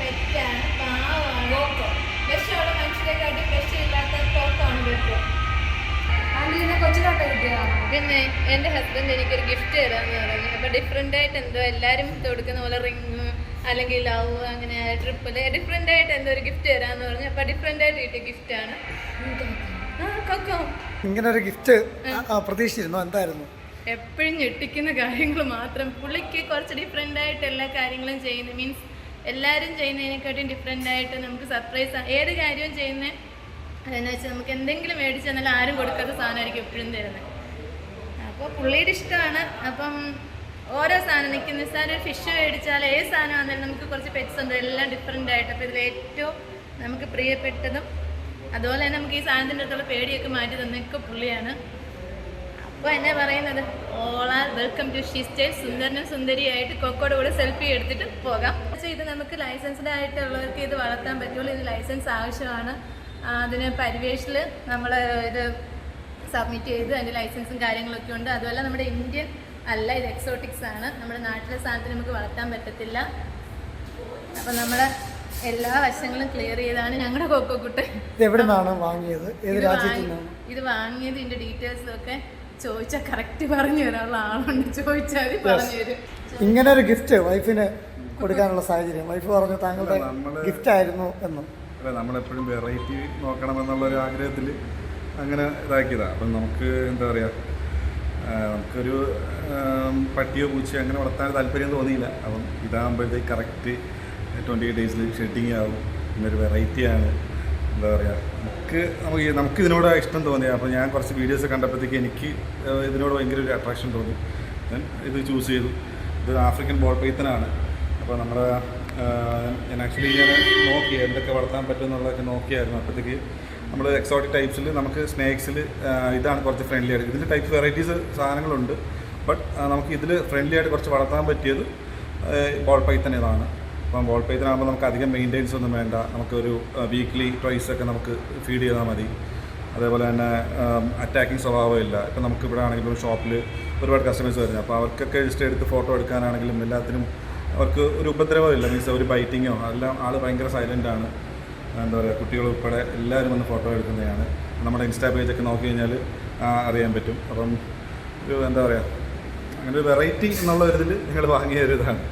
തെറ്റാണ് പിന്നെ എന്റെ ഹസ്ബൻഡ് എനിക്കൊരു ഗിഫ്റ്റ് തരാന്ന് പറഞ്ഞു. അപ്പോൾ ഡിഫറെന്റ് ആയിട്ട് എന്തോ എല്ലാരും കൊടുക്കുന്ന പോലെ റിങ് അല്ലെങ്കിൽ ലവ് അങ്ങനെ ട്രിപ്പ് ഡിഫറെന്റ് ആയിട്ട് എന്തോ ഒരു ഗിഫ്റ്റ് തരാന്ന് പറഞ്ഞു. അപ്പോൾ ഡിഫറെന്റ് ആയിട്ട് കിട്ടിയ ഗിഫ്റ്റാണ് ഇങ്ങനെ ഒരു ഗിഫ്റ്റ് പ്രതീക്ഷിച്ചിരുന്നു? എന്തായിരുന്നു? എപ്പോഴും ഞെട്ടിക്കുന്ന കാര്യങ്ങൾ മാത്രം. പുള്ളിക്ക് കുറച്ച് ഡിഫറെന്റ് ആയിട്ട് എല്ലാ കാര്യങ്ങളും ചെയ്യുന്നത് മീൻസ് എല്ലാവരും ചെയ്യുന്നതിനെക്കാട്ടും ഡിഫറെന്റ് ആയിട്ട് നമുക്ക് സർപ്രൈസ് ഏത് കാര്യവും ചെയ്യുന്നത് അതെന്ന് വെച്ചാൽ നമുക്ക് എന്തെങ്കിലും മേടിച്ച് തന്നാൽ ആരും കൊടുക്കാത്ത സാധനമായിരിക്കും എപ്പോഴും തരുന്നത്. അപ്പോൾ പുള്ളിയുടെ ഇഷ്ടമാണ്. അപ്പം ഓരോ സാധനം നിൽക്കുന്ന ഒരു ഫിഷ് മേടിച്ചാൽ ഏത് സാധനം ആണെങ്കിലും നമുക്ക് കുറച്ച് പെറ്റ്സ് ഉണ്ട്. എല്ലാം ഡിഫറെന്റ് ആയിട്ട്. അപ്പോൾ ഇതിൽ ഏറ്റവും നമുക്ക് പ്രിയപ്പെട്ടതും അതുപോലെ തന്നെ നമുക്ക് ഈ സാധനത്തിന്റെ അടുത്തുള്ള പേടിയൊക്കെ മാറ്റി തന്നൊക്കെ പുള്ളിയാണ്. അപ്പോൾ എന്നെ പറയുന്നത്? ഓളാർ വെൽക്കം ടു ഷീ സ്റ്റൈൽ സുന്ദരനും സുന്ദരിയായിട്ട് കൊക്കോട് കൂടെ സെൽഫി എടുത്തിട്ട് പോകാം. പക്ഷേ ഇത് നമുക്ക് ലൈസൻസ്ഡ് ആയിട്ടുള്ളവർക്ക് ഇത് വളർത്താൻ പറ്റുള്ളൂ. ഇത് ലൈസൻസ് ആവശ്യമാണ്. അതിന് പരിവേഷിൽ നമ്മൾ ഇത് സബ്മിറ്റ് ചെയ്ത് അതിന്റെ ലൈസൻസും കാര്യങ്ങളൊക്കെ ഉണ്ട്. അതുപോലെ നമ്മുടെ ഇന്ത്യൻ അല്ല ഇത് എക്സോട്ടിക്സ് ആണ്. നമ്മുടെ നാട്ടിലെ സാധനത്തിന് നമുക്ക് വളർത്താൻ പറ്റത്തില്ല. അപ്പം നമ്മുടെ എല്ലാ വശങ്ങളും ക്ലിയർ ചെയ്താണ് ഞങ്ങളുടെ കൊക്കോ ഇത് വാങ്ങിയത്? ഇത് വാങ്ങിയത് ഇതിന്റെ ഡീറ്റെയിൽസും ഒക്കെ ചോദിച്ചാൽ കറക്റ്റ് പറഞ്ഞു തരാനുള്ള ആളുണ്ട്. ചോദിച്ചാൽ പറഞ്ഞു തരും. ഇങ്ങനെ ഒരു ഗിഫ്റ്റ് വൈഫിന് കൊടുക്കാനുള്ള സാഹചര്യം. വൈഫ് പറഞ്ഞു താങ്കളുടെ ഗിഫ്റ്റ് ആയിരുന്നു എന്നും. അല്ല നമ്മളെപ്പോഴും വെറൈറ്റി നോക്കണം എന്നുള്ള ഒരു ആഗ്രഹത്തിൽ അങ്ങനെ ഇതാക്കിയതാണ് അപ്പം നമുക്ക് എന്താ പറയുക നമുക്കൊരു പട്ടിയോ പൂച്ചയോ അങ്ങനെ വളർത്താൻ താല്പര്യം തോന്നിയില്ല. അപ്പം ഇതാകുമ്പോഴത്തേക്ക് കറക്റ്റ് ട്വന്റി എയ്റ്റ് ഡേയ്സിൽ ഷെഡിങ് ആവും. പിന്നൊരു വെറൈറ്റിയാണ് എന്താ പറയുക നമുക്ക് നമുക്ക് നമുക്ക് ഇതിനോട് ഇഷ്ടം തോന്നി. അപ്പോൾ ഞാൻ കുറച്ച് വീഡിയോസ് കണ്ടപ്പോഴത്തേക്ക് എനിക്ക് ഇതിനോട് ഭയങ്കര ഒരു അട്രാക്ഷൻ തോന്നി. ഞാൻ ഇത് ചൂസ് ചെയ്തു. ഇത് ആഫ്രിക്കൻ ബോൾ പൈത്തനാണ് അപ്പോൾ നമ്മുടെ ഞാൻ ആക്ച്വലി ഞാൻ നോക്കി എന്തൊക്കെ വളർത്താൻ പറ്റും എന്നുള്ളതൊക്കെ നോക്കിയായിരുന്നു. അപ്പോഴത്തേക്ക് നമ്മൾ എക്സോട്ടിക് ടൈപ്സിൽ നമുക്ക് സ്നേക്സിൽ ഇതാണ് കുറച്ച് ഫ്രണ്ട്ലി ആയിട്ട്. ഇതിന്റെ ടൈപ്പ് വെറൈറ്റീസ് സാധനങ്ങളുണ്ട്. ബട്ട് നമുക്ക് ഇതിൽ ഫ്രണ്ട്ലി ആയിട്ട് കുറച്ച് വളർത്താൻ പറ്റിയത് ബോൾ പൈത്തൻ ഇതാണ് അപ്പം വോൾ പൈത്തൻ ആകുമ്പോൾ നമുക്ക് അധികം മെയിന്റെയിൻസ് ഒന്നും വേണ്ട. നമുക്കൊരു വീക്ക്ലി ട്വൈസ് ഒക്കെ നമുക്ക് ഫീഡ് ചെയ്താൽ മതി. അതേപോലെ തന്നെ അറ്റാക്കിംഗ് സ്വഭാവമില്ല ഇപ്പം നമുക്ക് ഇവിടെ ആണെങ്കിലും ഷോപ്പിൽ ഒരുപാട് കസ്റ്റമേഴ്സ് വരുന്നത് അപ്പോൾ അവർക്കൊക്കെ ജസ്റ്റ് എടുത്ത് ഫോട്ടോ എടുക്കാനാണെങ്കിലും എല്ലാത്തിനും അവർക്ക് ഒരു ഉപദ്രവമില്ല. മീൻസ് ഒരു ബൈറ്റിങ്ങോ എല്ലാം ആൾ ഭയങ്കര സൈലന്റ് ആണ്. എന്താ പറയുക കുട്ടികൾ ഉൾപ്പെടെ എല്ലാവരും വന്ന് ഫോട്ടോ എടുക്കുന്നതാണ്. നമ്മുടെ ഇൻസ്റ്റാ പേജൊക്കെ നോക്കി കഴിഞ്ഞാൽ അറിയാൻ പറ്റും. അപ്പം ഒരു എന്താ പറയുക അങ്ങനെ ഒരു വെറൈറ്റി എന്നുള്ള ഒരു ഇതിൽ നിങ്ങൾ വാങ്ങിയ ഒരു ഇതാണ്.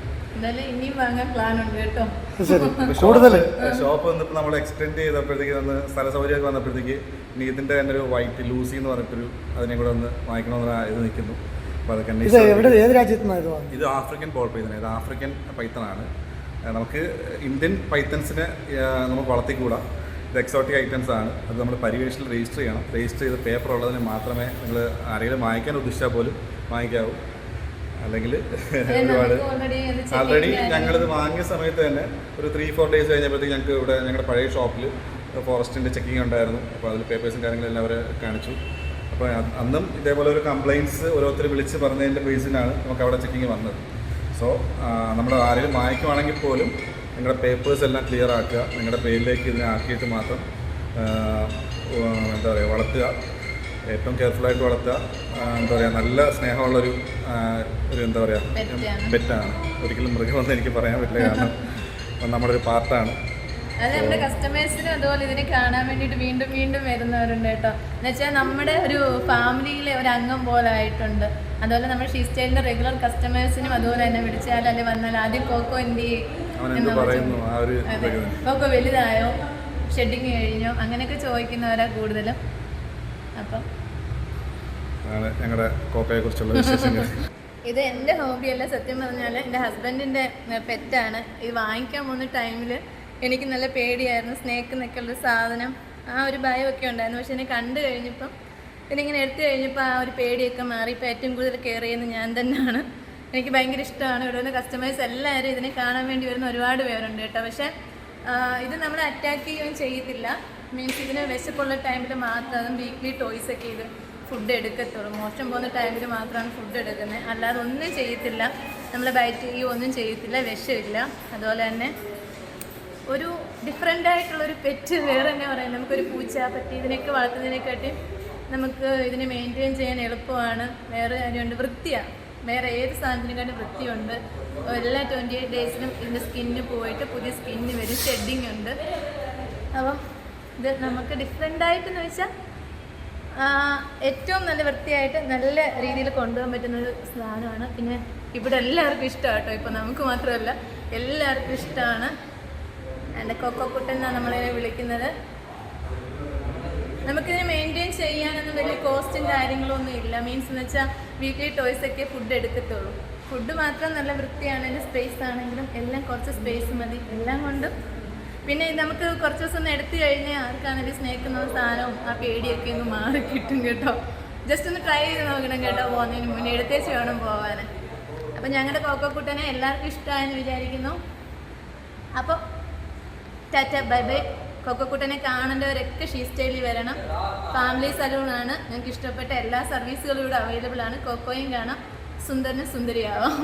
കൂടുതൽ. ഷോപ്പ് വന്നപ്പോൾ നമ്മൾ എക്സ്റ്റെൻഡ് ചെയ്തപ്പോഴത്തേക്ക് സ്ഥല സൗകര്യമൊക്കെ വന്നപ്പോഴത്തേക്ക് നീതിന്റെ തന്നെ ഒരു വൈറ്റ് ലൂസി എന്ന് പറഞ്ഞിട്ടൊരു അതിനെ കൂടെ ഒന്ന് വാങ്ങിക്കണമെന്ന് ഇത് നിൽക്കുന്നു. അപ്പോൾ അതൊക്കെ ഇത് ഏത് ആഫ്രിക്കൻ ബോൾ പൈത്തൻ ഇത് ആഫ്രിക്കൻ പൈത്തനാണ് ഏഹ് നമുക്ക് ഇന്ത്യൻ പൈത്തൻസിനെ ഏഹ് നമുക്ക് വളർത്തിക്കൂടാ. ഇത് എക്സോട്ടിക് ഐറ്റംസ് ആണ്. അത് നമ്മൾ പരിവേഷനിൽ രജിസ്റ്റർ ചെയ്യണം. രജിസ്റ്റർ ചെയ്ത് പേപ്പർ ഉള്ളതിന് മാത്രമേ നിങ്ങൾ ആരെങ്കിലും വാങ്ങിക്കാൻ ഉദ്ദേശിച്ചാൽ പോലും വാങ്ങിക്കാവൂ. അല്ലെങ്കിൽ ഒരുപാട് ആൾറെഡി ഞങ്ങളിത് വാങ്ങിയ സമയത്ത് തന്നെ ഒരു ത്രീ ഫോർ ഡേയ്സ് കഴിഞ്ഞപ്പോഴത്തേക്ക് ഞങ്ങൾക്ക് ഇവിടെ ഞങ്ങളുടെ പഴയ ഷോപ്പിൽ ഫോറസ്റ്റിന്റെ ചെക്കിംഗ് ഉണ്ടായിരുന്നു. അപ്പോൾ അതിൽ പേപ്പേഴ്സും കാര്യങ്ങളെല്ലാം അവരെ കാണിച്ചു. അപ്പോൾ അന്നും ഇതേപോലെ ഒരു കംപ്ലയിന്റ്സ് ഓരോരുത്തർ വിളിച്ച് പറഞ്ഞതിന്റെ ബേസിലാണ് നമുക്ക് അവിടെ ചെക്കിങ് വന്നത്. സോ നമ്മൾ ആരെങ്കിലും വാങ്ങിക്കുവാണെങ്കിൽ പോലും നിങ്ങളുടെ പേപ്പേഴ്സ് എല്ലാം ക്ലിയർ ആക്കുക. നിങ്ങളുടെ പേരിലേക്ക് ഇതിനെ ആക്കിയിട്ട് മാത്രം എന്താ പറയുക വളർത്തുക. ഏറ്റവും കെയർഫുള്ളായിട്ട് വളർത്തുക. എന്താ പറയുക നല്ല സ്നേഹമുള്ളൊരു ഒരു എന്താ പറയുക പെറ്റാണ്. ഒരിക്കലും മൃഗമെന്ന് എനിക്ക് പറയാൻ പറ്റില്ല. കാരണം നമ്മുടെ ഒരു പാർട്ടാണ്. അത് നമ്മുടെ കസ്റ്റമേഴ്സിനും അതുപോലെ ഇതിനെ കാണാൻ വേണ്ടിയിട്ട് വീണ്ടും വീണ്ടും വരുന്നവരുണ്ട് കേട്ടോ. എന്ന് വെച്ചാൽ നമ്മുടെ ഒരു ഫാമിലിയിലെ ഒരു അംഗം പോലെ ആയിട്ടുണ്ട്. അതുപോലെ നമ്മൾ ഷീ സ്റ്റൈലിന്റെ റെഗുലർ കസ്റ്റമേഴ്സിനും അതുപോലെ തന്നെ വിളിച്ചാൽ അല്ലെ വന്നാൽ ആദ്യം കോക്കോ എന്ത് കോക്കോ വലുതായോ? ഷെഡിങ് കഴിഞ്ഞോ? അങ്ങനെയൊക്കെ ചോദിക്കുന്നവരാ കൂടുതലും. അപ്പം ആണ് ഞങ്ങളുടെ കോപ്പയെക്കുറിച്ചുള്ള കുറിച്ചുള്ള വിശേഷങ്ങൾ. ഇത് എന്റെ ഹോബിയല്ല സത്യം പറഞ്ഞാൽ എന്റെ ഹസ്ബൻഡിന്റെ പെറ്റാണ്. ഇത് വാങ്ങിക്കാൻ പോകുന്ന ടൈമിൽ എനിക്ക് നല്ല പേടിയായിരുന്നു സ്നേക്ക് എന്നൊക്കെയുള്ള സാധനം ആ ഒരു ഭയമൊക്കെ ഉണ്ടായിരുന്നു. പക്ഷെ എന്നെ കണ്ടു കഴിഞ്ഞപ്പം ഇതിങ്ങനെ എടുത്തു കഴിഞ്ഞപ്പോൾ ആ ഒരു പേടിയൊക്കെ മാറി. ഇപ്പോൾ ഏറ്റവും കൂടുതൽ കെയർ ചെയ്യുന്നത് ഞാൻ തന്നെയാണ്. എനിക്ക് ഭയങ്കര ഇഷ്ടമാണ്. ഇവിടെ നിന്ന് കസ്റ്റമേഴ്സ് എല്ലാവരും ഇതിനെ കാണാൻ വേണ്ടി വരുന്ന ഒരുപാട് പേരുണ്ട് കേട്ടോ. പക്ഷേ ഇത് നമ്മൾ അറ്റാക്ക് ചെയ്യുകയും ചെയ്യത്തില്ല. മീൻസ് ഇതിന് വിശപ്പുള്ള ടൈമിൽ മാത്രം വീക്ക്ലി ടോയ്സ് ഒക്കെ ഇത് ഫുഡ് എടുക്കത്തുള്ളൂ. മോശം പോകുന്ന ടൈമിൽ മാത്രമാണ് ഫുഡ് എടുക്കുന്നത് അല്ലാതെ ഒന്നും ചെയ്യത്തില്ല. നമ്മൾ ഡയറ്റ് ചെയ്യുക ഒന്നും ചെയ്യത്തില്ല. വിഷമില്ല. അതുപോലെ തന്നെ ഒരു ഡിഫറെന്റ് ആയിട്ടുള്ളൊരു പെറ്റ് വേറെ തന്നെ പറയാം നമുക്കൊരു പൂച്ച പറ്റി ഇതിനൊക്കെ വളർത്തുന്നതിനെക്കാട്ടി നമുക്ക് ഇതിനെ മെയിന്റെയിൻ ചെയ്യാൻ എളുപ്പമാണ്. വേറെ കാര്യമുണ്ട്. വൃത്തിയാണ് വേറെ ഏത് സാധനത്തിനെക്കാട്ടും വൃത്തിയുണ്ട്. എല്ലാ ട്വന്റി എയ്റ്റ് ഡേയ്സിലും ഇതിന്റെ സ്കിന്ന് പോയിട്ട് പുതിയ സ്കിന്ന് വരും. ഷെഡിങ് ഉണ്ട്. അപ്പം ഇത് നമുക്ക് ഡിഫറെന്റ് ആയിട്ടെന്ന് വെച്ചാൽ ഏറ്റവും നല്ല വൃത്തിയായിട്ട് നല്ല രീതിയിൽ കൊണ്ടുപോകാൻ പറ്റുന്ന ഒരു സാധനമാണ്. പിന്നെ ഇവിടെ എല്ലാവർക്കും ഇഷ്ടമാണ് കേട്ടോ ഇപ്പം നമുക്ക് മാത്രമല്ല എല്ലാവർക്കും ഇഷ്ടമാണ്. എന്റെ കൊക്കോക്കുട്ടൻ എന്നാണ് നമ്മളതിനെ വിളിക്കുന്നത്. നമുക്കിതിനെ മെയിന്റെയിൻ ചെയ്യാനൊന്നും വലിയ കോസ്റ്റും കാര്യങ്ങളൊന്നും ഇല്ല. മീൻസ് എന്ന് വെച്ചാൽ ടോയ്സ് ഒക്കെ ഫുഡ് എടുക്കത്തുള്ളൂ. ഫുഡ് മാത്രം നല്ല വൃത്തിയാണെങ്കിലും സ്പേസ് ആണെങ്കിലും എല്ലാം കുറച്ച് സ്പേസ് മതി. എല്ലാം കൊണ്ടും പിന്നെ നമുക്ക് കുറച്ച് ദിവസം ഒന്ന് എടുത്തു കഴിഞ്ഞാൽ ആർക്കാണെങ്കിലും സ്നേഹിക്കുന്ന സാധനവും ആ പേടിയൊക്കെ ഒന്ന് മാറി കിട്ടും കേട്ടോ. ജസ്റ്റ് ഒന്ന് ട്രൈ ചെയ്ത് നോക്കണം കേട്ടോ പോകുന്നതിന് മുന്നേ. എടുത്തേച്ച് വേണം പോകാൻ അപ്പം ഞങ്ങളുടെ കോക്കോക്കുട്ടനെ എല്ലാവർക്കും ഇഷ്ടമായെന്ന് വിചാരിക്കുന്നു. അപ്പോൾ ടാറ്റ ബൈ ബൈ. കൊക്കക്കുട്ടനെ കാണേണ്ടവരൊക്കെ ഷീ സ്റ്റൈലിൽ വരണം. ഫാമിലി സലൂണാണ് നിങ്ങൾക്ക് ഇഷ്ടപ്പെട്ട എല്ലാ സർവീസുകളും ഇവിടെ അവൈലബിൾ ആണ്. കൊക്കോയും കാണാം. സുന്ദരനും സുന്ദരിയാവാം.